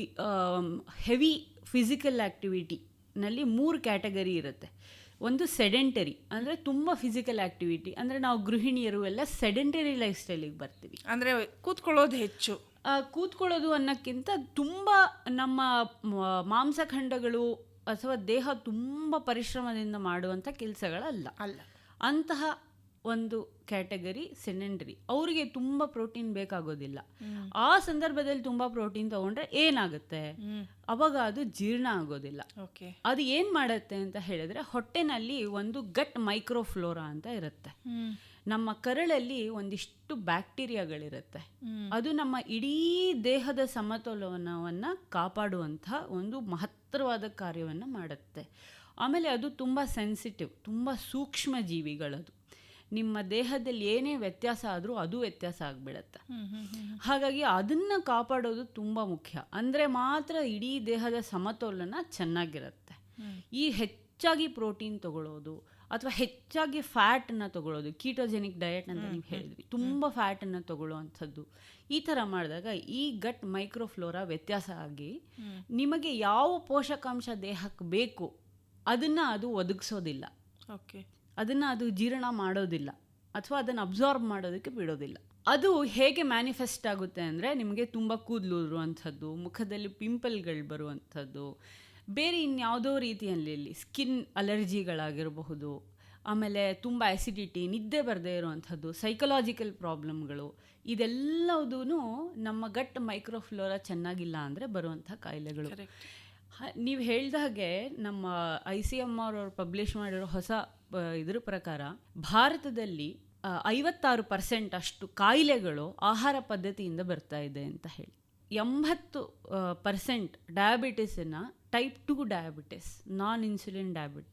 ಹೆವಿ ಫಿಸಿಕಲ್ ಆ್ಯಕ್ಟಿವಿಟಿನಲ್ಲಿ ಮೂರು ಕ್ಯಾಟಗರಿ ಇರುತ್ತೆ. ಒಂದು ಸೆಡೆಂಟರಿ ಅಂದರೆ ತುಂಬ ಫಿಸಿಕಲ್ ಆ್ಯಕ್ಟಿವಿಟಿ ಅಂದರೆ ನಾವು ಗೃಹಿಣಿಯರು ಎಲ್ಲ ಸೆಡೆಂಟರಿ ಲೈಫ್ ಸ್ಟೈಲಿಗೆ ಬರ್ತೀವಿ. ಅಂದರೆ ಕೂತ್ಕೊಳ್ಳೋದು ಹೆಚ್ಚು. ಕೂತ್ಕೊಳ್ಳೋದು ಅನ್ನೋಕ್ಕಿಂತ ತುಂಬ ನಮ್ಮ ಮಾಂಸಖಂಡಗಳು ಅಥವಾ ದೇಹ ತುಂಬ ಪರಿಶ್ರಮದಿಂದ ಮಾಡುವಂಥ ಕೆಲಸಗಳಲ್ಲ. ಅಲ್ಲ. ಅಂತಹ ಒಂದು ಕ್ಯಾಟಗರಿ ಸೆನೆಂಡ್ರಿ. ಅವರಿಗೆ ತುಂಬ ಪ್ರೋಟೀನ್ ಬೇಕಾಗೋದಿಲ್ಲ. ಆ ಸಂದರ್ಭದಲ್ಲಿ ತುಂಬ ಪ್ರೋಟೀನ್ ತಗೊಂಡ್ರೆ ಏನಾಗುತ್ತೆ? ಅವಾಗ ಅದು ಜೀರ್ಣ ಆಗೋದಿಲ್ಲ. ಅದು ಏನು ಮಾಡುತ್ತೆ ಅಂತ ಹೇಳಿದ್ರೆ ಹೊಟ್ಟೆನಲ್ಲಿ ಒಂದು ಗಟ್ ಮೈಕ್ರೋಫ್ಲೋರಾ ಅಂತ ಇರುತ್ತೆ. ನಮ್ಮ ಕರಳಲ್ಲಿ ಒಂದಿಷ್ಟು ಬ್ಯಾಕ್ಟೀರಿಯಾಗಳಿರುತ್ತೆ. ಅದು ನಮ್ಮ ಇಡೀ ದೇಹದ ಸಮತೋಲನವನ್ನು ಕಾಪಾಡುವಂಥ ಒಂದು ಮಹತ್ತರವಾದ ಕಾರ್ಯವನ್ನು ಮಾಡುತ್ತೆ. ಆಮೇಲೆ ಅದು ತುಂಬ ಸೆನ್ಸಿಟಿವ್ ತುಂಬ ಸೂಕ್ಷ್ಮ ಜೀವಿಗಳದು. ನಿಮ್ಮ ದೇಹದಲ್ಲಿ ಏನೇ ವ್ಯತ್ಯಾಸ ಆದರೂ ಅದು ವ್ಯತ್ಯಾಸ ಆಗಿಬಿಡತ್ತೆ. ಹಾಗಾಗಿ ಅದನ್ನು ಕಾಪಾಡೋದು ತುಂಬ ಮುಖ್ಯ. ಅಂದರೆ ಮಾತ್ರ ಇಡೀ ದೇಹದ ಸಮತೋಲನ ಚೆನ್ನಾಗಿರುತ್ತೆ. ಈ ಹೆಚ್ಚಾಗಿ ಪ್ರೋಟೀನ್ ತಗೊಳ್ಳೋದು ಅಥವಾ ಹೆಚ್ಚಾಗಿ ಫ್ಯಾಟನ್ನು ತಗೊಳ್ಳೋದು ಕೀಟೋಜೆನಿಕ್ ಡಯಟ್ ಅಂತ ನೀವು ಹೇಳಿದ್ವಿ. ತುಂಬ ಫ್ಯಾಟನ್ನು ತಗೊಳ್ಳುವಂಥದ್ದು. ಈ ಥರ ಮಾಡಿದಾಗ ಈ ಗಟ್ ಮೈಕ್ರೋಫ್ಲೋರಾ ವ್ಯತ್ಯಾಸ ಆಗಿ ನಿಮಗೆ ಯಾವ ಪೋಷಕಾಂಶ ದೇಹಕ್ಕೆ ಬೇಕು ಅದನ್ನು ಅದು ಒದಗಿಸೋದಿಲ್ಲ. ಓಕೆ. ಅದನ್ನು ಅದು ಜೀರ್ಣ ಮಾಡೋದಿಲ್ಲ. ಅಥವಾ ಅದನ್ನು ಅಬ್ಸಾರ್ಬ್ ಮಾಡೋದಕ್ಕೆ ಬಿಡೋದಿಲ್ಲ. ಅದು ಹೇಗೆ ಮ್ಯಾನಿಫೆಸ್ಟ್ ಆಗುತ್ತೆ ಅಂದರೆ ನಿಮಗೆ ತುಂಬ ಕೂದಲು ಇರುವಂಥದ್ದು ಮುಖದಲ್ಲಿ ಪಿಂಪಲ್ಗಳು ಬರುವಂಥದ್ದು ಬೇರೆ ಇನ್ಯಾವುದೋ ರೀತಿಯಲ್ಲಿ ಸ್ಕಿನ್ ಅಲರ್ಜಿಗಳಾಗಿರಬಹುದು ಆಮೇಲೆ ತುಂಬ ಆ್ಯಸಿಡಿಟಿ ನಿದ್ದೆ ಬರದೇ ಇರುವಂಥದ್ದು ಸೈಕಲಾಜಿಕಲ್ ಪ್ರಾಬ್ಲಮ್ಗಳು ಇದೆಲ್ಲದೂ ನಮ್ಮ ಗಟ್ ಮೈಕ್ರೋಫ್ಲೋರಾ ಚೆನ್ನಾಗಿಲ್ಲ ಅಂದರೆ ಬರುವಂಥ ಕಾಯಿಲೆಗಳು. ನೀವು ಹೇಳ್ದ ಹಾಗೆ ನಮ್ಮ ಐ ಸಿ ಎಂ ಆರ್ ಅವರು ಪಬ್ಲಿಷ್ ಮಾಡಿರೋ ಹೊಸ ಇದ್ರ ಪ್ರಕಾರ ಭಾರತದಲ್ಲಿ ಐವತ್ತಾರು ಪರ್ಸೆಂಟ್ ಅಷ್ಟು ಕಾಯಿಲೆಗಳು ಆಹಾರ ಪದ್ಧತಿಯಿಂದ ಬರ್ತಾ ಇದೆ ಅಂತ ಹೇಳಿ ಎಂಬತ್ತು percent ಡಯಾಬಿಟಿಸನ್ನು type two diabetes non insulin diabetes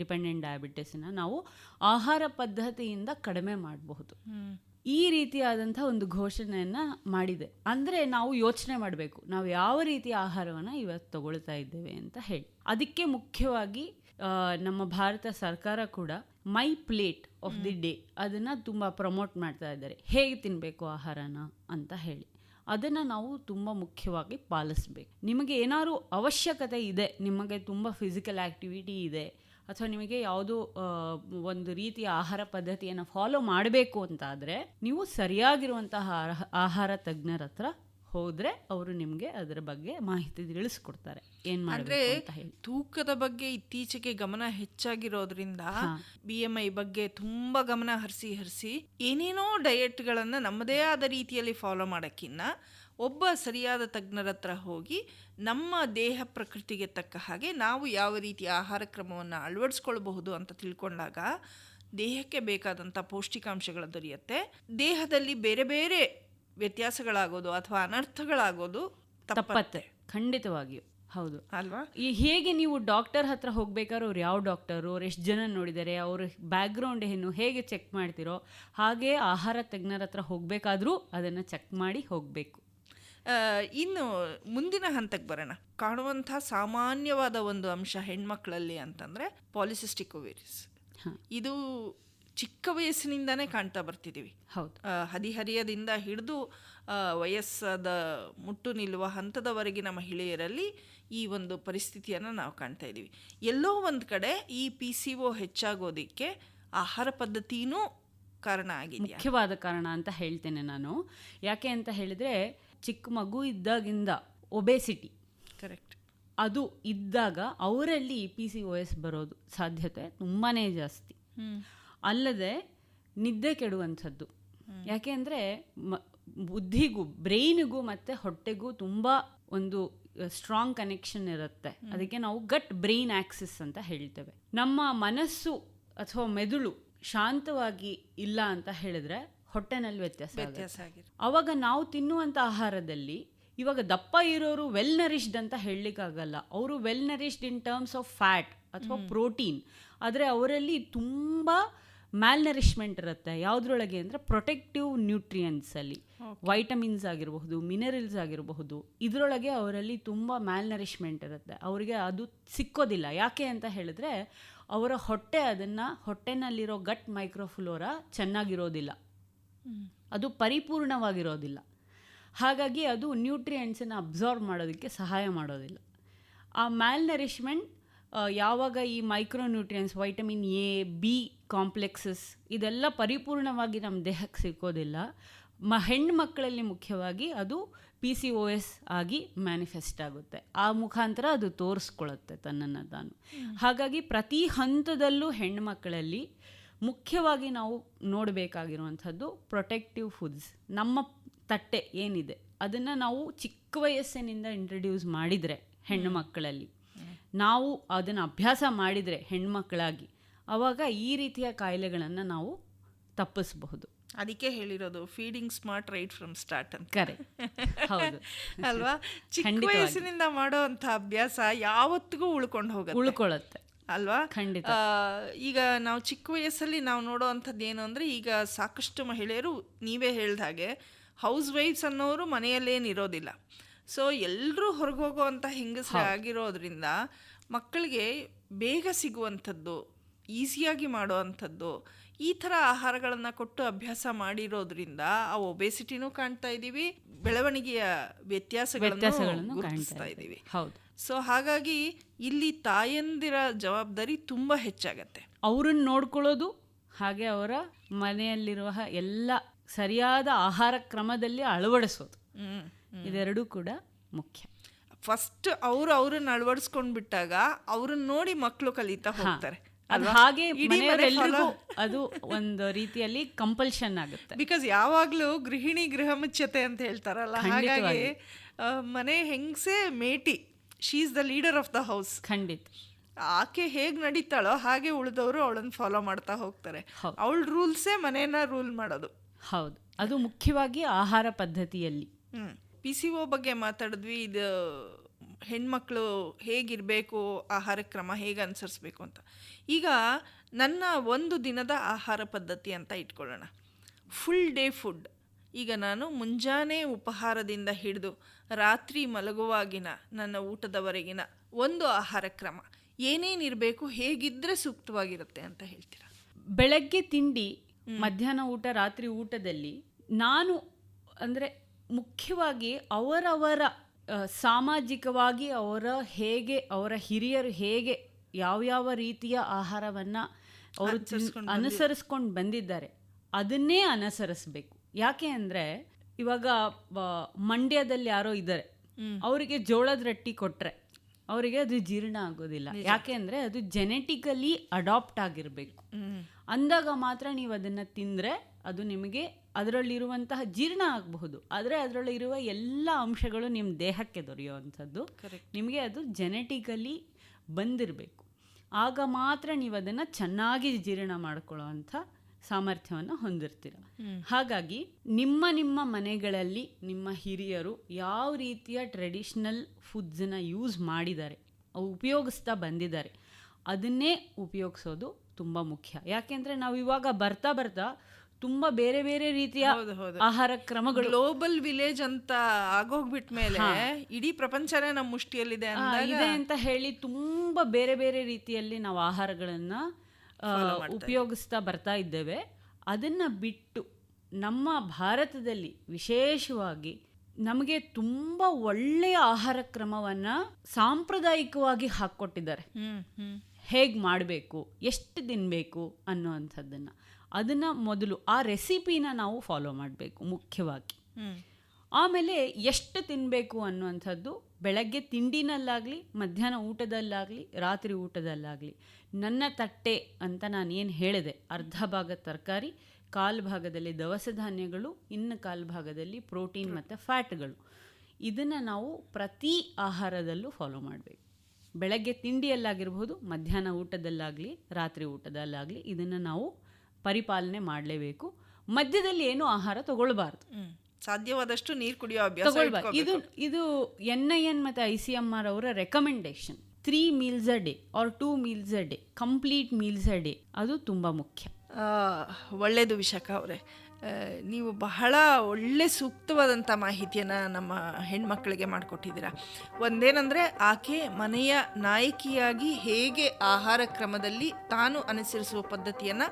dependent ಡಯಾಬಿಟಿಸನ್ನು ನಾವು ಆಹಾರ ಪದ್ಧತಿಯಿಂದ ಕಡಿಮೆ ಮಾಡಬಹುದು. ಈ ರೀತಿಯಾದಂಥ ಒಂದು ಘೋಷಣೆಯನ್ನು ಮಾಡಿದೆ. ಅಂದರೆ ನಾವು ಯೋಚನೆ ಮಾಡಬೇಕು ನಾವು ಯಾವ ರೀತಿಯ ಆಹಾರವನ್ನು ಇವತ್ತು ತಗೊಳ್ತಾ ಇದ್ದೇವೆ ಅಂತ ಹೇಳಿ. ಅದಕ್ಕೆ ಮುಖ್ಯವಾಗಿ ನಮ್ಮ ಭಾರತ ಸರ್ಕಾರ ಕೂಡ my plate of the day ಅದನ್ನು ತುಂಬ ಪ್ರಮೋಟ್ ಮಾಡ್ತಾ ಇದ್ದಾರೆ. ಹೇಗೆ ತಿನ್ನಬೇಕು ಆಹಾರನ ಅಂತ ಹೇಳಿ. ಅದನ್ನು ನಾವು ತುಂಬ ಮುಖ್ಯವಾಗಿ ಪಾಲಿಸ್ಬೇಕು. ನಿಮಗೆ ಏನಾದರೂ ಅವಶ್ಯಕತೆ ಇದೆ, ನಿಮಗೆ ತುಂಬ ಫಿಸಿಕಲ್ ಆ್ಯಕ್ಟಿವಿಟಿ ಇದೆ, ಅಥವಾ ನಿಮಗೆ ಯಾವುದೋ ಒಂದು ರೀತಿಯ ಆಹಾರ ಪದ್ಧತಿಯನ್ನು ಫಾಲೋ ಮಾಡಬೇಕು ಅಂತ ಆದರೆ ನೀವು ಸರಿಯಾಗಿರುವಂತಹ ಆಹಾರ ತಜ್ಞರ ಹತ್ರ ಹೋದರೆ ಅವರು ನಿಮಗೆ ಅದರ ಬಗ್ಗೆ ಮಾಹಿತಿ ತಿಳಿಸ್ಕೊಡ್ತಾರೆ. ಏನು ಮಾಡಿದ್ರೆ ತೂಕದ ಬಗ್ಗೆ ಇತ್ತೀಚೆಗೆ ಗಮನ ಹೆಚ್ಚಾಗಿರೋದ್ರಿಂದ ಬಿ ಎಂ ಐ ಬಗ್ಗೆ ತುಂಬಾ ಗಮನ ಹರಿಸಿ ಹರಿಸಿ ಏನೇನೋ ಡಯಟ್ಗಳನ್ನ ನಮ್ಮದೇ ಆದ ರೀತಿಯಲ್ಲಿ ಫಾಲೋ ಮಾಡೋಕ್ಕಿನ್ನ ಒಬ್ಬ ಸರಿಯಾದ ತಜ್ಞರ ಹತ್ರ ಹೋಗಿ ನಮ್ಮ ದೇಹ ಪ್ರಕೃತಿಗೆ ತಕ್ಕ ಹಾಗೆ ನಾವು ಯಾವ ರೀತಿ ಆಹಾರ ಕ್ರಮವನ್ನು ಅಳವಡಿಸ್ಕೊಳ್ಬಹುದು ಅಂತ ತಿಳ್ಕೊಂಡಾಗ ದೇಹಕ್ಕೆ ಬೇಕಾದಂಥ ಪೌಷ್ಟಿಕಾಂಶಗಳು ದೊರೆಯುತ್ತೆ. ದೇಹದಲ್ಲಿ ಬೇರೆ ಬೇರೆ ವ್ಯತ್ಯಾಸಗಳಾಗೋದು ಅಥವಾ ಅನರ್ಥಗಳಾಗೋದು ತಪ್ಪತ್ತೆ. ಖಂಡಿತವಾಗಿಯೂ. ಹೌದು. ಅಲ್ವಾ? ಈ ಹೇಗೆ ನೀವು ಡಾಕ್ಟರ್ ಹತ್ರ ಹೋಗ್ಬೇಕಾದ್ರೆ ಅವ್ರು ಯಾವ ಡಾಕ್ಟರು ಅವ್ರು ಎಷ್ಟು ಜನ ನೋಡಿದ್ದಾರೆ ಅವ್ರ ಬ್ಯಾಕ್ಗ್ರೌಂಡ್ ಏನು ಹೇಗೆ ಚೆಕ್ ಮಾಡ್ತಿರೋ ಹಾಗೆ ಆಹಾರ ತಜ್ಞರ ಹತ್ರ ಹೋಗಬೇಕಾದ್ರೂ ಅದನ್ನು ಚೆಕ್ ಮಾಡಿ ಹೋಗಬೇಕು. ಇನ್ನು ಮುಂದಿನ ಹಂತಕ್ಕೆ ಬರೋಣ. ಕಾಣುವಂಥ ಸಾಮಾನ್ಯವಾದ ಒಂದು ಅಂಶ ಹೆಣ್ಮಕ್ಳಲ್ಲಿ ಅಂತಂದರೆ ಪಾಲಿಸಿಸ್ಟಿಕ್ ಓವೇರಿಸ್ ಇದು ಚಿಕ್ಕ ವಯಸ್ಸಿನಿಂದನೇ ಕಾಣ್ತಾ ಬರ್ತಿದ್ದೀವಿ ಹೌದು. ಹದಿಹರಿಯದಿಂದ ಹಿಡಿದು ವಯಸ್ಸಾದ ಮುಟ್ಟು ನಿಲ್ಲುವ ಹಂತದವರೆಗಿನ ಮಹಿಳೆಯರಲ್ಲಿ ಈ ಒಂದು ಪರಿಸ್ಥಿತಿಯನ್ನು ನಾವು ಕಾಣ್ತಾ ಇದ್ದೀವಿ ಎಲ್ಲೋ ಒಂದು ಕಡೆ ಈ ಪಿ ಸಿ ಒ ಹೆಚ್ಚಾಗೋದಕ್ಕೆ ಆಹಾರ ಪದ್ಧತಿನೂ ಕಾರಣ ಆಗಿದೆ ಮುಖ್ಯವಾದ ಕಾರಣ ಅಂತ ಹೇಳ್ತೇನೆ ನಾನು. ಯಾಕೆ ಅಂತ ಹೇಳಿದ್ರೆ ಚಿಕ್ಕ ಮಗು ಇದ್ದಾಗಿಂದ ಒಬೆಸಿಟಿ. ಕರೆಕ್ಟ್ ಅದು ಇದ್ದಾಗ ಅವರಲ್ಲಿ ಪಿ ಸಿ ಒ ಎಸ್ ಬರೋದು ಸಾಧ್ಯತೆ ತುಂಬಾ ಜಾಸ್ತಿ. ಹ್ಞೂ ಅಲ್ಲದೆ ನಿದ್ದೆ ಕೆಡುವಂಥದ್ದು. ಯಾಕೆ ಅಂದರೆ ಮ ಬುದ್ಧಿಗೂ ಬ್ರೈನಿಗೂ ಮತ್ತು ಹೊಟ್ಟೆಗೂ ತುಂಬ ಒಂದು ಸ್ಟ್ರಾಂಗ್ ಕನೆಕ್ಷನ್ ಇರುತ್ತೆ. ಅದಕ್ಕೆ ನಾವು ಗಟ್ ಬ್ರೈನ್ ಆಕ್ಸಿಸ್ ಅಂತ ಹೇಳ್ತೇವೆ. ನಮ್ಮ ಮನಸ್ಸು ಅಥವಾ ಮೆದುಳು ಶಾಂತವಾಗಿ ಇಲ್ಲ ಅಂತ ಹೇಳಿದ್ರೆ ಹೊಟ್ಟೆನಲ್ಲಿ ವ್ಯತ್ಯಾಸ ಅವಾಗ ನಾವು ತಿನ್ನುವಂಥ ಆಹಾರದಲ್ಲಿ ಇವಾಗ ದಪ್ಪ ಇರೋರು ವೆಲ್ ನರಿಶ್ಡ್ ಅಂತ ಹೇಳಲಿಕ್ಕಾಗಲ್ಲ. ಅವರು well nourished in terms of fat ಅಥವಾ ಪ್ರೋಟೀನ್ ಆದರೆ ಅವರಲ್ಲಿ ತುಂಬ ಮ್ಯಾಲ್ನರಿಶ್ಮೆಂಟ್ ಇರುತ್ತೆ. ಯಾವುದ್ರೊಳಗೆ ಅಂದರೆ ಪ್ರೊಟೆಕ್ಟಿವ್ ನ್ಯೂಟ್ರಿಯನ್ಸಲ್ಲಿ ವೈಟಮಿನ್ಸ್ ಆಗಿರಬಹುದು ಮಿನರಲ್ಸ್ ಆಗಿರಬಹುದು. ಇದರೊಳಗೆ ಅವರಲ್ಲಿ ತುಂಬ ಮ್ಯಾಲ್ನರಿಶ್ಮೆಂಟ್ ಇರುತ್ತೆ. ಅವರಿಗೆ ಅದು ಸಿಕ್ಕೋದಿಲ್ಲ. ಯಾಕೆ ಅಂತ ಹೇಳಿದ್ರೆ ಅವರ ಹೊಟ್ಟೆ ಅದನ್ನು ಹೊಟ್ಟೆನಲ್ಲಿರೋ ಗಟ್ ಮೈಕ್ರೋಫ್ಲೋರಾ ಚೆನ್ನಾಗಿರೋದಿಲ್ಲ. ಅದು ಪರಿಪೂರ್ಣವಾಗಿರೋದಿಲ್ಲ. ಹಾಗಾಗಿ ಅದು ನ್ಯೂಟ್ರಿಯೆಂಟ್ಸನ್ನು ಅಬ್ಸಾರ್ಬ್ ಮಾಡೋದಕ್ಕೆ ಸಹಾಯ ಮಾಡೋದಿಲ್ಲ. ಆ ಮ್ಯಾಲ್ನರಿಶ್ಮೆಂಟ್ ಯಾವಾಗ ಈ micronutrients vitamin A B complexes ಇದೆಲ್ಲ ಪರಿಪೂರ್ಣವಾಗಿ ನಮ್ಮ ದೇಹಕ್ಕೆ ಸಿಕ್ಕೋದಿಲ್ಲ. ಮ ಹೆಣ್ಮಕ್ಕಳಲ್ಲಿ ಮುಖ್ಯವಾಗಿ ಅದು ಪಿ ಸಿ ಒ ಎಸ್ ಆಗಿ ಮ್ಯಾನಿಫೆಸ್ಟ್ ಆಗುತ್ತೆ. ಆ ಮುಖಾಂತರ ಅದು ತೋರಿಸ್ಕೊಳ್ಳುತ್ತೆ ತನ್ನನ್ನು ತಾನು. ಹಾಗಾಗಿ ಪ್ರತಿ ಹಂತದಲ್ಲೂ ಹೆಣ್ಮಕ್ಕಳಲ್ಲಿ ಮುಖ್ಯವಾಗಿ ನಾವು ನೋಡಬೇಕಾಗಿರುವಂಥದ್ದು ಪ್ರೊಟೆಕ್ಟಿವ್ ಫುಡ್ಸ್ ನಮ್ಮ ತಟ್ಟೆ ಏನಿದೆ ಅದನ್ನು ನಾವು ಚಿಕ್ಕ ವಯಸ್ಸಿನಿಂದ ಇಂಟ್ರಡ್ಯೂಸ್ ಮಾಡಿದರೆ ಹೆಣ್ಣು ಮಕ್ಕಳಲ್ಲಿ. ನಾವು ಅದನ್ನು ಅಭ್ಯಾಸ ಮಾಡಿದರೆ ಹೆಣ್ಮಕ್ಕಳಾಗಿ ಆವಾಗ ಈ ರೀತಿಯ ಕಾಯಿಲೆಗಳನ್ನು ನಾವು ತಪ್ಪಿಸಬಹುದು. ಅದಕ್ಕೆ ಹೇಳಿರೋದು feeding smart right from start ಅಂತ. ಕರೆ ಹೌದು. ಅಲ್ವಾ? ಚಿಕ್ಕ. ವಯಸ್ಸಿನಿಂದ ಮಾಡೋ ಅಂಥ ಅಭ್ಯಾಸ ಯಾವತ್ತಿಗೂ ಉಳ್ಕೊಂಡು ಹೋಗುತ್ತೆ. ಉಳ್ಕೊಳ್ಳುತ್ತೆ. ಅಲ್ವಾ? ಖಂಡಿತ. ಈಗ ನಾವು ಚಿಕ್ಕ ವಯಸ್ಸಲ್ಲಿ ನಾವು ನೋಡೋ ಅಂಥದ್ದು ಏನು ಅಂದರೆ ಈಗ ಸಾಕಷ್ಟು ಮಹಿಳೆಯರು ನೀವೇ ಹೇಳ್ದ ಹಾಗೆ ಹೌಸ್ ವೈಫ್ಸ್ ಅನ್ನೋರು ಮನೆಯಲ್ಲೇನು ಇರೋದಿಲ್ಲ ಸೊ ಎಲ್ಲರೂ ಹೊರಗೆ ಹೋಗುವಂಥ ಹೆಂಗಸರು ಆಗಿರೋದ್ರಿಂದ ಮಕ್ಕಳಿಗೆ ಬೇಗ ಸಿಗುವಂಥದ್ದು ಈಸಿಯಾಗಿ ಮಾಡುವಂಥದ್ದು ಈ ಥರ ಆಹಾರಗಳನ್ನು ಕೊಟ್ಟು ಅಭ್ಯಾಸ ಮಾಡಿರೋದ್ರಿಂದ ಆ ಒಬೆಸಿಟಿನೂ ಕಾಣ್ತಾ ಇದ್ದೀವಿ ಬೆಳವಣಿಗೆಯ ವ್ಯತ್ಯಾಸಗಳನ್ನು ವ್ಯತ್ಯಾಸಗಳನ್ನು ಗುರುತಿಸ್ತಾ ಇದ್ದೀವಿ. ಹೌದು. ಸೊ ಹಾಗಾಗಿ ಇಲ್ಲಿ ತಾಯಂದಿರ ಜವಾಬ್ದಾರಿ ತುಂಬ ಹೆಚ್ಚಾಗತ್ತೆ. ಅವ್ರನ್ನ ನೋಡ್ಕೊಳ್ಳೋದು ಹಾಗೆ ಅವರ ಮನೆಯಲ್ಲಿರುವ ಎಲ್ಲ ಸರಿಯಾದ ಆಹಾರ ಕ್ರಮದಲ್ಲಿ ಅಳವಡಿಸೋದು. ಇದೆರಡೂ ಕೂಡ ಮುಖ್ಯ. ಫಸ್ಟ್ ಅವರು ಅವ್ರನ್ನ ಅಳವಡಿಸ್ಕೊಂಡ್ ಬಿಟ್ಟಾಗ ಅವ್ರನ್ನ ನೋಡಿ ಮಕ್ಕಳು ಕಲಿತಾ ಹೋಗ್ತಾರೆ ಅದು ಹಾಗೆ ಅದು ಒಂದು ರೀತಿಯಲ್ಲಿ ಕಂಪಲ್ಷನ್ ಆಗುತ್ತೆ. ಬಿಕಾಸ್ ಯಾವಾಗ್ಲೂ ಗೃಹಿಣಿ ಗೃಹ ಮುಚ್ಚತೆ ಅಂತ ಹೇಳ್ತಾರಲ್ಲ ಹಾಗಾಗಿ ಮನೆ ಹೆಂಗ್ಸೆ ಮೇಟಿ she is the leader of the house ಖಂಡಿತ. ಆಕೆ ಹೇಗ್ ನಡೀತಾಳೋ ಹಾಗೆ ಉಳಿದವರು ಅವಳನ್ನ ಫಾಲೋ ಮಾಡ್ತಾ ಹೋಗ್ತಾರೆ. ಅವಳ ರೂಲ್ಸೇ ಮನೇನ ರೂಲ್ ಮಾಡೋದು. ಹೌದು. ಅದು ಮುಖ್ಯವಾಗಿ ಆಹಾರ ಪದ್ಧತಿಯಲ್ಲಿ. ಹ್ಮ್. ಪಿ ಸಿ ಒ ಬಗ್ಗೆ ಮಾತಾಡಿದ್ವಿ ಇದು ಹೆಣ್ಮಕ್ಳು ಹೇಗಿರಬೇಕು ಆಹಾರ ಕ್ರಮ ಹೇಗೆ ಅನುಸರಿಸ್ಬೇಕು ಅಂತ. ಈಗ ನನ್ನ ಒಂದು ದಿನದ ಆಹಾರ ಪದ್ಧತಿ ಅಂತ ಇಟ್ಕೊಳ್ಳೋಣ. ಫುಲ್ ಡೇ ಫುಡ್ ಈಗ ನಾನು ಮುಂಜಾನೆ ಉಪಹಾರದಿಂದ ಹಿಡಿದು ರಾತ್ರಿ ಮಲಗುವಾಗಿನ ನನ್ನ ಊಟದವರೆಗಿನ ಒಂದು ಆಹಾರ ಕ್ರಮ. ಏನೇನಿರಬೇಕು ಹೇಗಿದ್ದರೆ ಸೂಕ್ತವಾಗಿರುತ್ತೆ ಅಂತ ಹೇಳ್ತೀರಾ? ಬೆಳಗ್ಗೆ ತಿಂಡಿ ಮಧ್ಯಾಹ್ನ ಊಟ ರಾತ್ರಿ ಊಟದಲ್ಲಿ ನಾನು ಅಂದರೆ ಮುಖ್ಯವಾಗಿ ಅವರವರ ಸಾಮಾಜಿಕವಾಗಿ ಅವರ ಹೇಗೆ ಅವರ ಹಿರಿಯರು ಹೇಗೆ ಯಾವ್ಯಾವ ರೀತಿಯ ಆಹಾರವನ್ನು ಅವರು ಅನುಸರಿಸ್ಕೊಂಡು ಬಂದಿದ್ದಾರೆ ಅದನ್ನೇ ಅನುಸರಿಸ್ಬೇಕು. ಯಾಕೆ ಅಂದರೆ ಇವಾಗ ಮಂಡ್ಯದಲ್ಲಿ ಯಾರೋ ಇದ್ದಾರೆ ಅವರಿಗೆ ಜೋಳದ ರೊಟ್ಟಿ ಕೊಟ್ಟರೆ ಅವರಿಗೆ ಅದು ಜೀರ್ಣ ಆಗೋದಿಲ್ಲ. ಯಾಕೆ ಅಂದರೆ ಅದು ಜೆನೆಟಿಕಲಿ ಅಡಾಪ್ಟ್ ಆಗಿರಬೇಕು. ಅಂದಾಗ ಮಾತ್ರ ನೀವು ಅದನ್ನು ತಿಂದರೆ ಅದು ನಿಮಗೆ ಅದರಲ್ಲಿರುವಂತಹ ಜೀರ್ಣ ಆಗಬಹುದು. ಆದರೆ ಅದರಲ್ಲಿರುವ ಎಲ್ಲ ಅಂಶಗಳು ನಿಮ್ಮ ದೇಹಕ್ಕೆ ದೊರೆಯುವಂಥದ್ದು. ನಿಮಗೆ ಅದು ಜೆನೆಟಿಕಲಿ ಬಂದಿರಬೇಕು. ಆಗ ಮಾತ್ರ ನೀವು ಅದನ್ನು ಚೆನ್ನಾಗಿ ಜೀರ್ಣ ಮಾಡಿಕೊಳ್ಳುವಂಥ ಸಾಮರ್ಥ್ಯವನ್ನು ಹೊಂದಿರ್ತೀರ. ಹಾಗಾಗಿ ನಿಮ್ಮ ನಿಮ್ಮ ಮನೆಗಳಲ್ಲಿ ನಿಮ್ಮ ಹಿರಿಯರು ಯಾವ ರೀತಿಯ ಟ್ರೆಡಿಷ್ನಲ್ ಫುಡ್ಸನ್ನ ಯೂಸ್ ಮಾಡಿದ್ದಾರೆ ಉಪಯೋಗಿಸ್ತಾ ಬಂದಿದ್ದಾರೆ ಅದನ್ನೇ ಉಪಯೋಗಿಸೋದು ತುಂಬ ಮುಖ್ಯ. ಯಾಕೆಂದರೆ ನಾವು ಇವಾಗ ಬರ್ತಾ ಬರ್ತಾ ತುಂಬ ಬೇರೆ ಬೇರೆ ರೀತಿಯ. ಆಹಾರ ಕ್ರಮಗಳು. ಗ್ಲೋಬಲ್ ವಿಲೇಜ್ ಅಂತ ಆಗೋಗ್ಬಿಟ್ ಮೇಲೆ ಇಡೀ ಪ್ರಪಂಚನೇ ನಮ್ಮ ಮುಷ್ಟಿಯಲ್ಲಿದೆ ಇದೆ ಅಂತ ಹೇಳಿ ತುಂಬಾ ಬೇರೆ ಬೇರೆ ರೀತಿಯಲ್ಲಿ ನಾವು ಆಹಾರಗಳನ್ನ ಉಪಯೋಗಿಸ್ತಾ ಬರ್ತಾ ಇದ್ದೇವೆ. ಅದನ್ನ ಬಿಟ್ಟು ನಮ್ಮ ಭಾರತದಲ್ಲಿ ವಿಶೇಷವಾಗಿ ನಮಗೆ ತುಂಬ ಒಳ್ಳೆಯ ಆಹಾರ ಕ್ರಮವನ್ನು ಸಾಂಪ್ರದಾಯಿಕವಾಗಿ ಹಾಕ್ಕೊಟ್ಟಿದ್ದಾರೆ. ಹೇಗೆ ಮಾಡಬೇಕು ಎಷ್ಟು ತಿನ್ನಬೇಕು ಅನ್ನುವಂಥದ್ದನ್ನು. ಅದನ್ನು ಮೊದಲು ಆ ರೆಸಿಪಿನ ನಾವು ಫಾಲೋ ಮಾಡಬೇಕು ಮುಖ್ಯವಾಗಿ. ಆಮೇಲೆ ಎಷ್ಟು ತಿನ್ನಬೇಕು ಅನ್ನುವಂಥದ್ದು ಬೆಳಗ್ಗೆ ತಿಂಡಿನಲ್ಲಾಗಲಿ ಮಧ್ಯಾಹ್ನ ಊಟದಲ್ಲಾಗಲಿ ರಾತ್ರಿ ಊಟದಲ್ಲಾಗಲಿ. ನನ್ನ ತಟ್ಟೆ ಅಂತ ನಾನು ಏನು ಹೇಳಿದೆ ಅರ್ಧ ಭಾಗ ತರಕಾರಿ ಕಾಲು ಭಾಗದಲ್ಲಿ ದವಸ ಧಾನ್ಯಗಳು ಇನ್ನು ಕಾಲು ಭಾಗದಲ್ಲಿ ಪ್ರೋಟೀನ್ ಮತ್ತು ಫ್ಯಾಟ್ಗಳು. ಇದನ್ನು ನಾವು ಪ್ರತಿ ಆಹಾರದಲ್ಲೂ ಫಾಲೋ ಮಾಡಬೇಕು. ಬೆಳಗ್ಗೆ ತಿಂಡಿಯಲ್ಲಾಗಿರ್ಬೋದು ಮಧ್ಯಾಹ್ನ ಊಟದಲ್ಲಾಗಲಿ ರಾತ್ರಿ ಊಟದಲ್ಲಾಗಲಿ ಇದನ್ನು ನಾವು ಪರಿಪಾಲನೆ ಮಾಡಲೇಬೇಕು. ಮಧ್ಯದಲ್ಲಿ ಏನು ಆಹಾರ ತಗೊಳ್ಬಾರ್ದು. ಸಾಧ್ಯವಾದಷ್ಟು ನೀರು ಕುಡಿಯೋ ಅಭ್ಯಾಸ ತಗೊಳ್ಬಾರ್ದು. ಇದು ಇದು ಎನ್ ಐ ಎನ್ ಮತ್ತು ಐ ಸಿ ಎಂ ಆರ್ ಅವರ recommendation three meals a day or two meals a day complete meals a day ಅದು ತುಂಬ ಮುಖ್ಯ. ಆ, ಒಳ್ಳೆಯದು ವಿಶಾಖ ಅವರೇ. ನೀವು ಬಹಳ ಒಳ್ಳೆ ಸೂಕ್ತವಾದಂಥ ಮಾಹಿತಿಯನ್ನು ನಮ್ಮ ಹೆಣ್ಮಕ್ಳಿಗೆ ಮಾಡಿಕೊಟ್ಟಿದ್ದೀರಾ. ಒಂದೇನೆಂದರೆ ಆಕೆ ಮನೆಯ ನಾಯಕಿಯಾಗಿ ಹೇಗೆ ಆಹಾರ ಕ್ರಮದಲ್ಲಿ ತಾನು ಅನುಸರಿಸುವ ಪದ್ಧತಿಯನ್ನು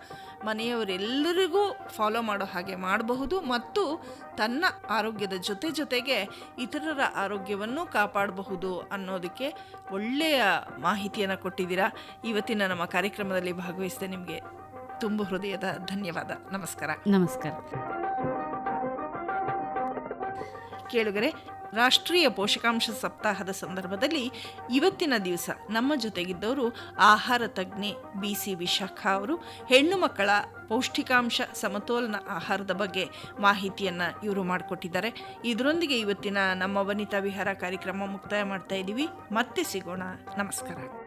ಮನೆಯವರೆಲ್ಲರಿಗೂ ಫಾಲೋ ಮಾಡೋ ಹಾಗೆ ಮಾಡಬಹುದು ಮತ್ತು ತನ್ನ ಆರೋಗ್ಯದ ಜೊತೆ ಜೊತೆಗೆ ಇತರರ ಆರೋಗ್ಯವನ್ನು ಕಾಪಾಡಬಹುದು ಅನ್ನೋದಕ್ಕೆ ಒಳ್ಳೆಯ ಮಾಹಿತಿಯನ್ನು ಕೊಟ್ಟಿದ್ದೀರಾ. ಇವತ್ತಿನ ನಮ್ಮ ಕಾರ್ಯಕ್ರಮದಲ್ಲಿ ಭಾಗವಹಿಸಿದೆ ನಿಮಗೆ ತುಂಬ ಹೃದಯದ ಧನ್ಯವಾದ. ನಮಸ್ಕಾರ. ನಮಸ್ಕಾರ. ಕೇಳುಗರೆ ರಾಷ್ಟ್ರೀಯ ಪೋಷಕಾಂಶ ಸಪ್ತಾಹದ ಸಂದರ್ಭದಲ್ಲಿ ಇವತ್ತಿನ ದಿವಸ ನಮ್ಮ ಜೊತೆಗಿದ್ದವರು ಆಹಾರ ತಜ್ಞೆ ಬಿ ಸಿ ವಿಶಾಖ ಅವರು. ಹೆಣ್ಣು ಮಕ್ಕಳ ಪೌಷ್ಟಿಕಾಂಶ ಸಮತೋಲನ ಆಹಾರದ ಬಗ್ಗೆ ಮಾಹಿತಿಯನ್ನು ಇವರು ಮಾಡಿಕೊಟ್ಟಿದ್ದಾರೆ. ಇದರೊಂದಿಗೆ ಇವತ್ತಿನ ನಮ್ಮ ವನಿತಾ ವಿಹಾರ ಕಾರ್ಯಕ್ರಮ ಮುಕ್ತಾಯ ಮಾಡ್ತಾ ಇದ್ದೀವಿ ಮತ್ತೆ ಸಿಗೋಣ. ನಮಸ್ಕಾರ.